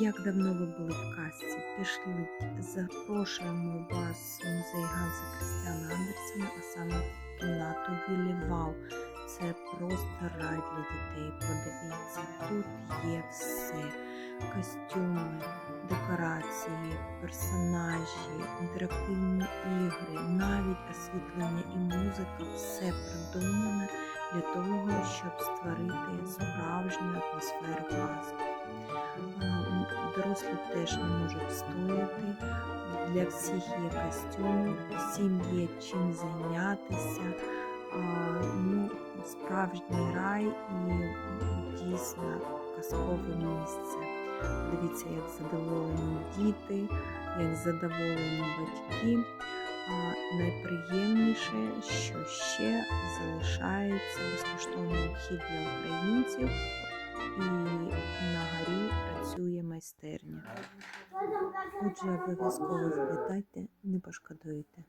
Як давно ви були в казці? Пішліть, запрошуємо вас в музей Ганса Крістіана Андерсена, а саме в кімнату Віллі Вау. Це просто рай для дітей. Подивіться, тут є все: костюми, декорації, персонажі, інтерактивні ігри, навіть освітлення і музика все придумане для того, щоб створити справжню атмосферу казки. Дорослі теж не можуть стояти. Для всіх є костюми, всім є чим зайнятися. Ну, справжній рай і дійсно казкове місце. Дивіться, як задоволені діти, як задоволені батьки. Найприємніше, що ще залишається безкоштовний вхід для українців, і майстерня. Отже, обов'язково запитайте, не пошкодуєте.